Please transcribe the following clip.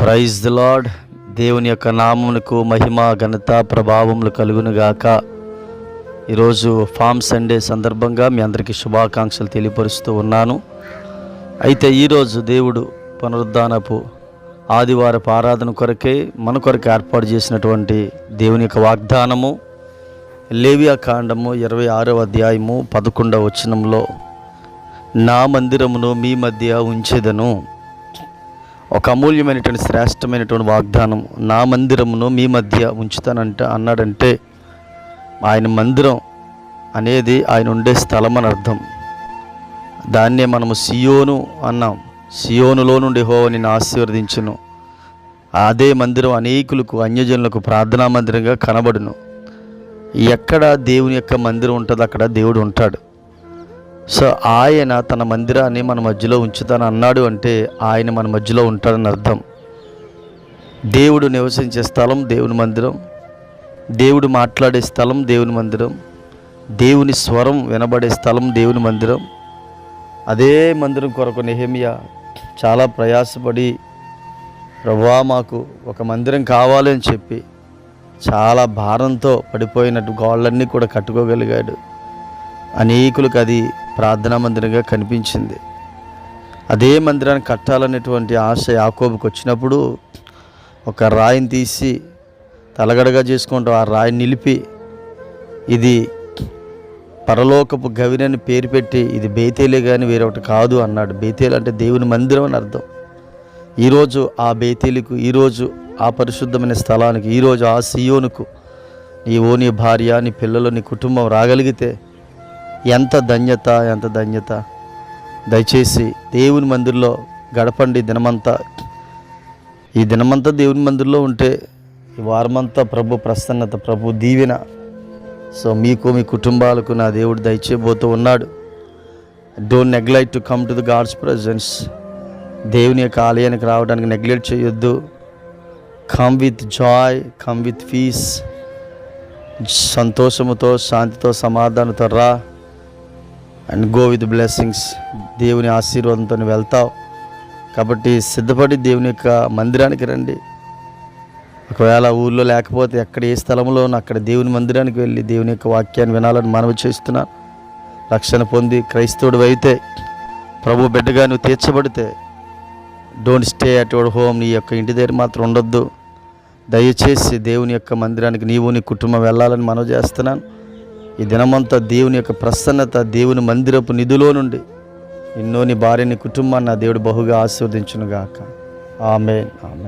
Praise the lord. దేవుని యొక్క నామమునకు మహిమ ఘనత ప్రభావములు కలుగునుగాక. ఈరోజు ఫామ్ సండే సందర్భంగా మీ అందరికీ శుభాకాంక్షలు తెలియపరుస్తూ ఉన్నాను. అయితే ఈరోజు దేవుడు పునరుద్ధానపు ఆదివారపు ఆరాధన కొరకే మన కొరకు ఏర్పాటు చేసినటువంటి దేవుని యొక్క వాగ్దానము లేవియా కాండము ఇరవై ఆరవ అధ్యాయము పదకొండవ వచనంలో నా మందిరమును మీ మధ్య ఉంచెదను. ఒక అమూల్యమైనటువంటి శ్రేష్టమైనటువంటి వాగ్దానం నా మందిరమును మీ మధ్య ఉంచుతానంట అన్నాడంటే ఆయన మందిరం అనేది ఆయన ఉండే స్థలం అని అర్థం. దాన్నే మనము సియోను అన్నాం. సియోనులో నుండి హో ఆశీర్వదించును. అదే మందిరం అనేకులకు అన్యజనులకు ప్రార్థనా మందిరంగా కనబడును. ఎక్కడ దేవుని యొక్క మందిరం ఉంటుందో అక్కడ దేవుడు ఉంటాడు. సో ఆయన తన మందిరాన్ని మన మధ్యలో ఉంచుతాను అన్నాడు అంటే ఆయన మన మధ్యలో ఉంటాడని అర్థం. దేవుడు నివసించే స్థలం దేవుని మందిరం. దేవుడు మాట్లాడే స్థలం దేవుని మందిరం. దేవుని స్వరం వినబడే స్థలం దేవుని మందిరం. అదే మందిరం కొరకు నెహమియా చాలా ప్రయాసపడి ప్రభా మాకు ఒక మందిరం కావాలి అని చెప్పి చాలా భారంతో పడిపోయినట్టు గోళ్ళన్నీ కూడా కట్టుకోగలిగాడు. అనేకులకు అది ప్రార్థనా మందిరంగా కనిపించింది. అదే మందిరాన్ని కట్టాలనేటువంటి ఆశ యాకోబుకి వచ్చినప్పుడు ఒక రాయిని తీసి తలగడగా చేసుకుంటూ ఆ రాయిని నిలిపి ఇది పరలోకపు గవినని పేరు పెట్టి ఇది బేతేలే కానీ వేరొకటి కాదు అన్నాడు. బేతేలు అంటే దేవుని మందిరం అని అర్థం. ఈరోజు ఆ బేతేలుకు ఈరోజు ఆ పరిశుద్ధమైన స్థలానికి ఈరోజు ఆ సియోనుకు నీవు నీ భార్య నీ పిల్లలు నీ కుటుంబం రాగలిగితే ఎంత ధన్యత ఎంత ధన్యత. దయచేసి దేవుని మందిర్లో గడపండి దినమంతా. ఈ దినమంతా దేవుని మందిర్లో ఉంటే ఈ వారమంతా ప్రభు ప్రసన్నత ప్రభు దీవెన. సో మీకు మీ కుటుంబాలకు నా దేవుడు దయచేయబోతూ ఉన్నాడు. Don't neglect to come to the God's presence దేవుని యొక్క ఆలయానికి రావడానికి నెగ్లెక్ట్ చేయొద్దు. Come with joy come with peace సంతోషముతో శాంతితో సమాధానంతో రా. And go with blessings. దేవుని ఆశీర్వాదంతో వెళ్తావు. కాబట్టి సిద్ధపడి దేవుని యొక్క మందిరానికి రండి. ఒకవేళ ఊళ్ళో లేకపోతే ఎక్కడ ఏ స్థలంలో అక్కడ దేవుని మందిరానికి వెళ్ళి దేవుని యొక్క వాక్యాన్ని వినాలని మనవి చేస్తున్నాను రక్షణ పొంది క్రైస్తవుడు అయితే ప్రభు బిడ్డగా నువ్వు తీర్చబడితే don't stay at your home నీ యొక్క ఇంటి దగ్గర మాత్రం ఉండొద్దు. దయచేసి దేవుని యొక్క మందిరానికి నీవు నీ కుటుంబం వెళ్ళాలని మనవి చేస్తున్నాను. ఈ దినమంతా దేవుని యొక్క ప్రసన్నత దేవుని మందిరపు నిధిలో నుండి ఎన్నోని భార్యని కుటుంబాన్ని నా దేవుడు బహుగా ఆశీర్వదించునుగాక. ఆమె ఆమె